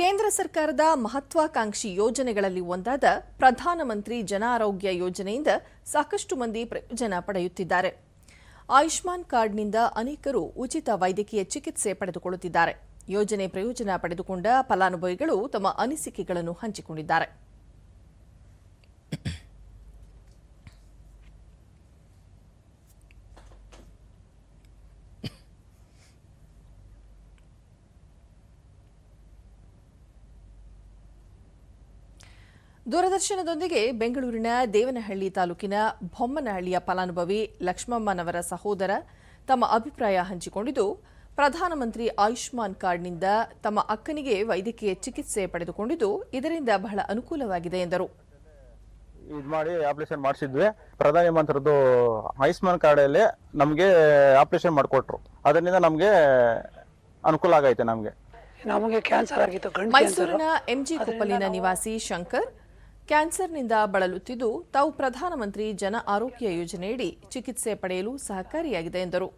ಕೇಂದ್ರ ಸರ್ಕಾರದ ಮಹತ್ವಾಕಾಂಕ್ಷಿ ಯೋಜನೆಗಳಲ್ಲಿ ಒಂದಾದ ಪ್ರಧಾನಮಂತ್ರಿ ಜನ ಆರೋಗ್ಯ ಯೋಜನೆಯಿಂದ ಸಾಕಷ್ಟು ಮಂದಿ ಪ್ರಯೋಜನ ಪಡೆಯುತ್ತಿದ್ದಾರೆ. ಆಯುಷ್ಮಾನ್ ಕಾರ್ಡ್ನಿಂದ ಅನೇಕರು ಉಚಿತ ವೈದ್ಯಕೀಯ ಚಿಕಿತ್ಸೆ ಪಡೆದುಕೊಳ್ಳುತ್ತಿದ್ದಾರೆ. ಯೋಜನೆ ಪ್ರಯೋಜನ ಪಡೆದುಕೊಂಡ ಫಲಾನುಭವಿಗಳು ತಮ್ಮ ಅನಿಸಿಕೆಗಳನ್ನು ಹಂಚಿಕೊಂಡಿದ್ದಾರೆ. ದೂರದರ್ಶನದೊಂದಿಗೆ ಬೆಂಗಳೂರಿನ ದೇವನಹಳ್ಳಿ ತಾಲೂಕಿನ ಬೊಮ್ಮನಹಳ್ಳಿಯ ಫಲಾನುಭವಿ ಲಕ್ಷ್ಮಮ್ಮನವರ ಸಹೋದರ ತಮ್ಮ ಅಭಿಪ್ರಾಯ ಹಂಚಿಕೊಂಡಿದ್ದು ಪ್ರಧಾನಮಂತ್ರಿ ಆಯುಷ್ಮಾನ್ ಕಾರ್ಡ್ನಿಂದ ತಮ್ಮ ಅಕ್ಕನಿಗೆ ವೈದ್ಯಕೀಯ ಚಿಕಿತ್ಸೆ ಪಡೆದುಕೊಂಡಿದ್ದು ಇದರಿಂದ ಬಹಳ ಅನುಕೂಲವಾಗಿದೆ ಎಂದರು. ಇದು ಮಾಡಿ ಆಪರೇಷನ್ ಮಾಡಿಸಿದ್ವಿ. ಪ್ರಧಾನಿ ಮಂತ್ರಿದು ಆಯುಷ್ಮಾನ್ ಕಾರ್ಡಲ್ಲಿ ನಮಗೆ ಆಪರೇಷನ್ ಮಾಡಿಕೊಟ್ರು. ಅದರಿಂದ ನಮಗೆ ಅನುಕೂಲ ಆಗೈತೆ ನಮಗೆ. ನಮಗೆ ಕ್ಯಾನ್ಸರ್ ಆಗಿತ್ತು ಮೈಸೂರಿನ ಎಂಜಿ ಕುಪ್ಪಲಿನ ನಿವಾಸಿ ಶಂಕರ್ ಕ್ಯಾನ್ಸರ್ನಿಂದ ಬಳಲುತ್ತಿದ್ದು, ತಾವು ಪ್ರಧಾನಮಂತ್ರಿ ಜನ ಆರೋಗ್ಯ ಯೋಜನೆಯಡಿ ಚಿಕಿತ್ಸೆ ಪಡೆಯಲು ಸಹಕಾರಿಯಾಗಿದೆ ಎಂದರು.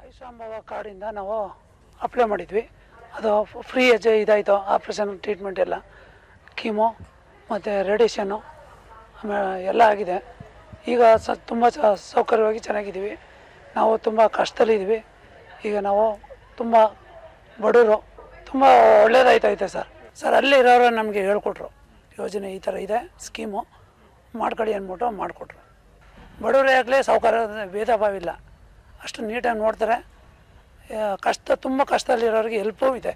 ಆಯುಷಾಂಬವ ಕಾರ್ಡಿಂದ ನಾವು ಅಪ್ಲೈ ಮಾಡಿದ್ವಿ. ಅದು ಫ್ರೀ ಎಜ್ ಇದಾಯಿತು ಆಪ್ರೇಷನ್ ಟ್ರೀಟ್ಮೆಂಟ್ ಎಲ್ಲ. ಕೀಮೋ ಮತ್ತು ರೇಡಿಯೇಷನ್ನು ಆಮೇಲೆ ಎಲ್ಲ ಆಗಿದೆ. ಈಗ ಸ ತುಂಬ ಸೌಕರ್ಯವಾಗಿ ಚೆನ್ನಾಗಿದ್ದೀವಿ. ನಾವು ತುಂಬ ಕಷ್ಟದಲ್ಲಿದ್ದೀವಿ. ಈಗ ನಾವು ತುಂಬ ಬಡವರು, ತುಂಬ ಒಳ್ಳೇದಾಯ್ತೈತೆ ಸರ್. ಸರ್ ಅಲ್ಲಿ ಇರೋರು ನಮಗೆ ಹೇಳ್ಕೊಟ್ರು. ಯೋಜನೆ ಈ ಥರ ಇದೆ, ಸ್ಕೀಮು ಮಾಡ್ಕೊಳ್ಳಿ ಅಂದ್ಬಿಟ್ಟು ಮಾಡಿಕೊಟ್ರು. ಬಡವರೇ ಆಗಲಿ ಸಾವುಕಾರ ಭೇದ ಭಾವ ಇಲ್ಲ. ಅಷ್ಟು ನೀಟಾಗಿ ನೋಡ್ತಾರೆ. ಕಷ್ಟ, ತುಂಬ ಕಷ್ಟದಲ್ಲಿರೋರಿಗೆ ಹೆಲ್ಪೂ ಇದೆ.